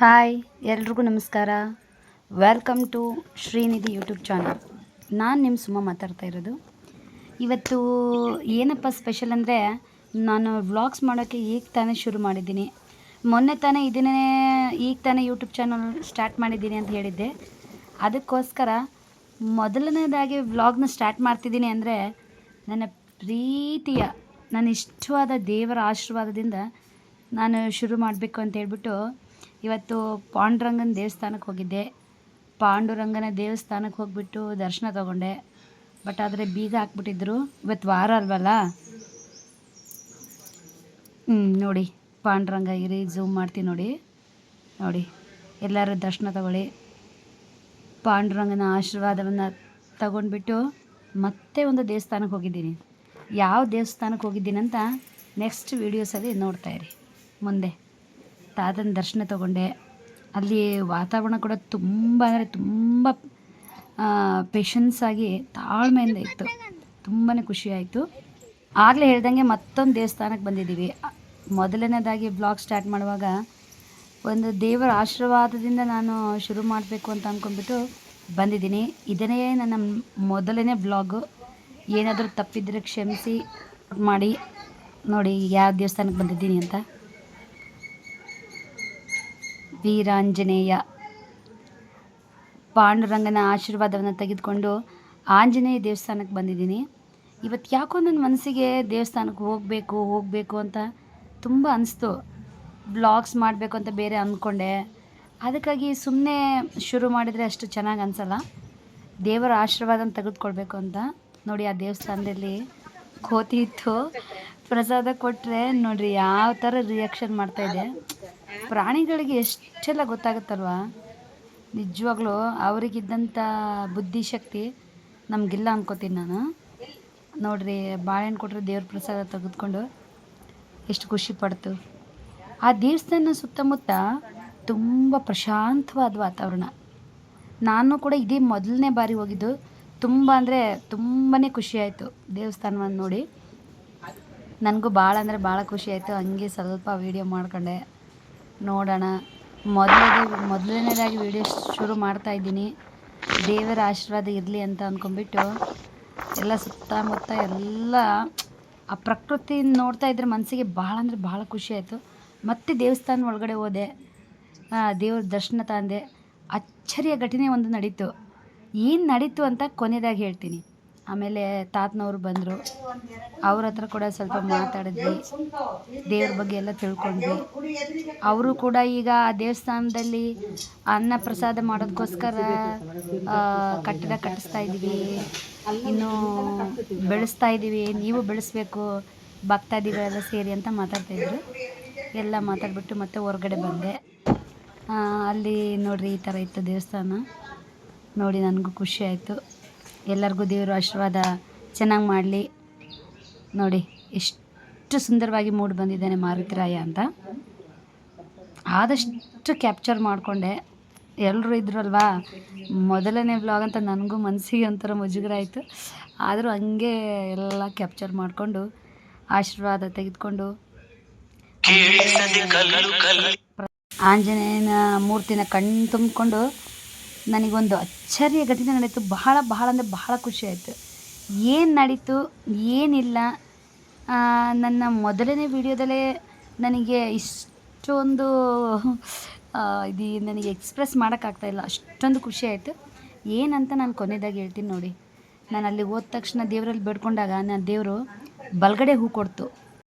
Hi, ಎಲ್ರಿಗೂ ನಮಸ್ಕಾರ. Welcome to Srinidhi YouTube channel ನಾನು ನಿಮ್ಮ ಸುಮ್ಮ ಮಾತಾಡ್ತಾ ಇರೋದು. ಇವತ್ತು ಏನಪ್ಪ ಸ್ಪೆಷಲ್ ಅಂದರೆ, ನಾನು ವ್ಲಾಗ್ಸ್ ಮಾಡೋಕ್ಕೆ ಈಗ ತಾನೇ ಶುರು ಮಾಡಿದ್ದೀನಿ. ಮೊನ್ನೆ ತಾನೇ ಇದನ್ನೇ, ಈಗ ತಾನೇ ಯೂಟ್ಯೂಬ್ ಚಾನಲ್ ಸ್ಟಾರ್ಟ್ ಮಾಡಿದ್ದೀನಿ ಅಂತ ಹೇಳಿದ್ದೆ. ಅದಕ್ಕೋಸ್ಕರ ಮೊದಲನೇದಾಗಿ ವ್ಲಾಗ್ನ ಸ್ಟಾರ್ಟ್ ಮಾಡ್ತಿದ್ದೀನಿ ಅಂದರೆ, ನನ್ನ ಪ್ರೀತಿಯ, ನನ್ನ ಇಷ್ಟವಾದ ದೇವರ ಆಶೀರ್ವಾದದಿಂದ ನಾನು ಶುರು ಮಾಡಬೇಕು ಅಂತ ಹೇಳ್ಬಿಟ್ಟು ಇವತ್ತು ಪಾಂಡುರಂಗನ ದೇವಸ್ಥಾನಕ್ಕೆ ಹೋಗಿದ್ದೆ. ಪಾಂಡುರಂಗನ ದೇವಸ್ಥಾನಕ್ಕೆ ಹೋಗಿಬಿಟ್ಟು ದರ್ಶನ ತಗೊಂಡೆ. ಬಟ್ ಆದರೆ ಬೀಗ ಹಾಕ್ಬಿಟ್ಟಿದ್ರು. ಇವತ್ತು ವಾರ ಅಲ್ವಲ್ಲ? ಹ್ಞೂ ನೋಡಿ. ಪಾಂಡುರಂಗ ಇರಿ ಝೂಮ್ ಮಾಡ್ತೀನಿ ನೋಡಿ. ನೋಡಿ. ಎಲ್ಲರೂ ದರ್ಶನ ತಗೊಳ್ಳಿ. ಪಾಂಡುರಂಗನ ಆಶೀರ್ವಾದವನ್ನು ತಗೊಂಡ್ಬಿಟ್ಟು ಮತ್ತೆ ಒಂದು ದೇವಸ್ಥಾನಕ್ಕೆ ಹೋಗಿದ್ದೀನಿ. ಯಾವ ದೇವಸ್ಥಾನಕ್ಕೆ ಹೋಗಿದ್ದೀನಿ ಅಂತ ನೆಕ್ಸ್ಟ್ ವೀಡಿಯೋಸಲ್ಲಿ ನೋಡ್ತಾಯಿರಿ ಮುಂದೆ. ತಾತನ ದರ್ಶನ ತಗೊಂಡೆ. ಅಲ್ಲಿ ವಾತಾವರಣ ಕೂಡ ತುಂಬ ಅಂದರೆ ತುಂಬ ಪೇಷನ್ಸ್ ಆಗಿ ತಾಳ್ಮೆಯಿಂದ ಇತ್ತು. ತುಂಬಾ ಖುಷಿಯಾಯಿತು ಆಗಲೇ ಹೇಳ್ದಂಗೆ ಮತ್ತೊಂದು ದೇವಸ್ಥಾನಕ್ಕೆ ಬಂದಿದ್ದೀವಿ. ಮೊದಲನೇದಾಗಿ ಬ್ಲಾಗ್ ಸ್ಟಾರ್ಟ್ ಮಾಡುವಾಗ ಒಂದು ದೇವರ ಆಶೀರ್ವಾದದಿಂದ ನಾನು ಶುರು ಮಾಡಬೇಕು ಅಂತ ಅಂದ್ಕೊಂಡ್ಬಿಟ್ಟು ಬಂದಿದ್ದೀನಿ. ಇದನ್ನೇ ನನ್ನ ಮೊದಲನೇ ಬ್ಲಾಗು ಏನಾದರೂ ತಪ್ಪಿದ್ರೆ ಕ್ಷಮಿಸಿ, ಮಾಡಿ, ನೋಡಿ ಯಾವ ದೇವಸ್ಥಾನಕ್ಕೆ ಬಂದಿದ್ದೀನಿ ಅಂತ. ವೀರಾಂಜನೇಯ. ಪಾಂಡುರಂಗನ ಆಶೀರ್ವಾದವನ್ನು ತೆಗೆದುಕೊಂಡು ಆಂಜನೇಯ ದೇವಸ್ಥಾನಕ್ಕೆ ಬಂದಿದ್ದೀನಿ. ಇವತ್ತು ಯಾಕೋ ನನ್ನ ಮನಸ್ಸಿಗೆ ದೇವಸ್ಥಾನಕ್ಕೆ ಹೋಗಬೇಕು ಹೋಗಬೇಕು ಅಂತ ತುಂಬ ಅನಿಸ್ತು. ಬ್ಲಾಗ್ಸ್ ಮಾಡಬೇಕು ಅಂತ ಬೇರೆ ಅಂದ್ಕೊಂಡೆ ಅದಕ್ಕಾಗಿ ಸುಮ್ಮನೆ ಶುರು ಮಾಡಿದರೆ ಅಷ್ಟು ಚೆನ್ನಾಗಿ ಅನಿಸಲ್ಲ. ದೇವರ ಆಶೀರ್ವಾದನ ತೆಗೆದುಕೊಳ್ಬೇಕು ಅಂತ. ನೋಡಿ, ಆ ದೇವಸ್ಥಾನದಲ್ಲಿ ಕೋತಿ ಇತ್ತು. ಪ್ರಸಾದ ಕೊಟ್ಟರೆ ನೋಡಿರಿ, ಯಾವ ಥರ ರಿಯಾಕ್ಷನ್ ಮಾಡ್ತಾಯಿದೆ ಪ್ರಾಣಿಗಳಿಗೆ ಎಷ್ಟೆಲ್ಲ ಗೊತ್ತಾಗುತ್ತಲ್ವಾ? ನಿಜವಾಗ್ಲೂ ಅವರಿಗಿದ್ದಂಥ ಬುದ್ಧಿಶಕ್ತಿ ನಮಗಿಲ್ಲ ಅನ್ಕೋತೀನಿ ನಾನು. ನೋಡ್ರಿ, ಬಾಳೆಹಣ್ಣು ಕೊಟ್ಟರೆ ದೇವ್ರ ಪ್ರಸಾದ ತೆಗೆದುಕೊಂಡು ಎಷ್ಟು ಖುಷಿ ಪಡ್ತು. ಆ ದೇವಸ್ಥಾನ ಸುತ್ತಮುತ್ತ ತುಂಬ ಪ್ರಶಾಂತವಾದ ವಾತಾವರಣ. ನಾನು ಕೂಡ ಇದೇ ಮೊದಲನೇ ಬಾರಿ ಹೋಗಿದ್ದು. ತುಂಬ ಅಂದರೆ ತುಂಬಾ ಖುಷಿಯಾಯಿತು ದೇವಸ್ಥಾನವನ್ನು ನೋಡಿ. ನನಗೂ ಭಾಳ ಅಂದರೆ ಭಾಳ ಖುಷಿಯಾಯಿತು ಹಂಗೆ ಸ್ವಲ್ಪ ವೀಡಿಯೋ ಮಾಡ್ಕೊಂಡೆ. ನೋಡೋಣ. ಮೊದಲನೇ ಮೊದಲನೇದಾಗಿ ವೀಡಿಯೋ ಶುರು ಮಾಡ್ತಾ ಇದ್ದೀನಿ. ದೇವರ ಆಶೀರ್ವಾದ ಇರಲಿ ಅಂತ ಅಂದ್ಕೊಂಡ್ಬಿಟ್ಟು ಎಲ್ಲ ಸುತ್ತಮುತ್ತ ಎಲ್ಲ ಆ ಪ್ರಕೃತಿ ನೋಡ್ತಾ ಇದ್ರೆ ಮನಸ್ಸಿಗೆ ಭಾಳ ಅಂದರೆ ಭಾಳ ಖುಷಿ ಆಯಿತು. ಮತ್ತೆ ದೇವಸ್ಥಾನ ಒಳಗಡೆ ಹೋದೆ. ದೇವ್ರ ದರ್ಶನ ತಂದೆ. ಅಚ್ಚರಿಯ ಘಟನೆ ಒಂದು ನಡೀತು. ಏನು ನಡೀತು ಅಂತ ಕೊನೆಯದಾಗಿ ಹೇಳ್ತೀನಿ. ಆಮೇಲೆ ತಾತನವರು ಬಂದರು. ಅವ್ರ ಹತ್ರ ಕೂಡ ಸ್ವಲ್ಪ ಮಾತಾಡಿದ್ವಿ. ದೇವ್ರ ಬಗ್ಗೆ ಎಲ್ಲ ತಿಳ್ಕೊಂಡ್ವಿ. ಅವರು ಕೂಡ ಈಗ ಆ ದೇವಸ್ಥಾನದಲ್ಲಿ ಅನ್ನ ಪ್ರಸಾದ ಮಾಡೋದಕ್ಕೋಸ್ಕರ ಕಟ್ಟಡ ಕಟ್ಟಿಸ್ತಾ ಇದ್ದೀವಿ. ಇನ್ನು ಬೆಳೆಸ್ತಾ ಇದ್ದೀವಿ. ನೀವು ಬೆಳೆಸ್ಬೇಕು. ಭಕ್ತಾದಿಗಳೆಲ್ಲ ಸೇರಿ ಅಂತ ಮಾತಾಡ್ತಾಯಿದ್ರು ಎಲ್ಲ ಮಾತಾಡಿಬಿಟ್ಟು ಮತ್ತೆ ಹೊರಗಡೆ ಬಂದೆ. ಅಲ್ಲಿ ನೋಡಿರಿ ಈ ಥರ ಇತ್ತು ದೇವಸ್ಥಾನ. ನೋಡಿ, ನನಗೂ ಖುಷಿ ಆಯಿತು. ಎಲ್ಲರಿಗೂ ದೇವರು ಆಶೀರ್ವಾದ ಚೆನ್ನಾಗಿ ಮಾಡಲಿ. ನೋಡಿ ಎಷ್ಟು ಸುಂದರವಾಗಿ ಮೂಡಿ ಬಂದಿದ್ದಾನೆ ಮಾರುತಿರಾಯ ಅಂತ. ಆದಷ್ಟು ಕ್ಯಾಪ್ಚರ್ ಮಾಡಿಕೊಂಡೆ. ಎಲ್ಲರೂ ಇದ್ರಲ್ವಾ? ಮೊದಲನೇ ವ್ಲಾಗ್ ಅಂತ ನನಗೂ ಮನಸ್ಸಿಗೆ ಒಂಥರ ಮುಜುಗರ ಆಯಿತು ಆದರೂ ಹಂಗೆ ಎಲ್ಲ ಕ್ಯಾಪ್ಚರ್ ಮಾಡಿಕೊಂಡು ಆಶೀರ್ವಾದ ತೆಗೆದುಕೊಂಡು. ಆಂಜನೇಯನ ಮೂರ್ತಿನ ಕಣ್ಣು ತುಂಬಿಕೊಂಡು ನನಗೊಂದು ಅಚ್ಚರಿಯ ಘಟನೆ ನಡೀತು ಬಹಳ ಬಹಳ ಅಂದರೆ ಬಹಳ ಖುಷಿ ಆಯಿತು. ಏನು ನಡೀತು? ಏನಿಲ್ಲ. ನನ್ನ ಮೊದಲನೇ ವಿಡಿಯೋದಲ್ಲೇ ನನಗೆ ಇಷ್ಟೊಂದು ಇದು ನನಗೆ ಎಕ್ಸ್ಪ್ರೆಸ್ ಮಾಡೋಕ್ಕಾಗ್ತಾಯಿಲ್ಲ ಅಷ್ಟೊಂದು ಖುಷಿ ಆಯಿತು. ಏನಂತ ನಾನು ಕೊನೆಯದಾಗಿ ಹೇಳ್ತೀನಿ ನೋಡಿ. ನಾನು ಅಲ್ಲಿ ಹೋದ ತಕ್ಷಣ ದೇವರಲ್ಲಿ ಬೇಡ್ಕೊಂಡಾಗ ನನ್ನ ದೇವರು ಬಲಗಡೆ ಹೂ ಕೊಡ್ತು.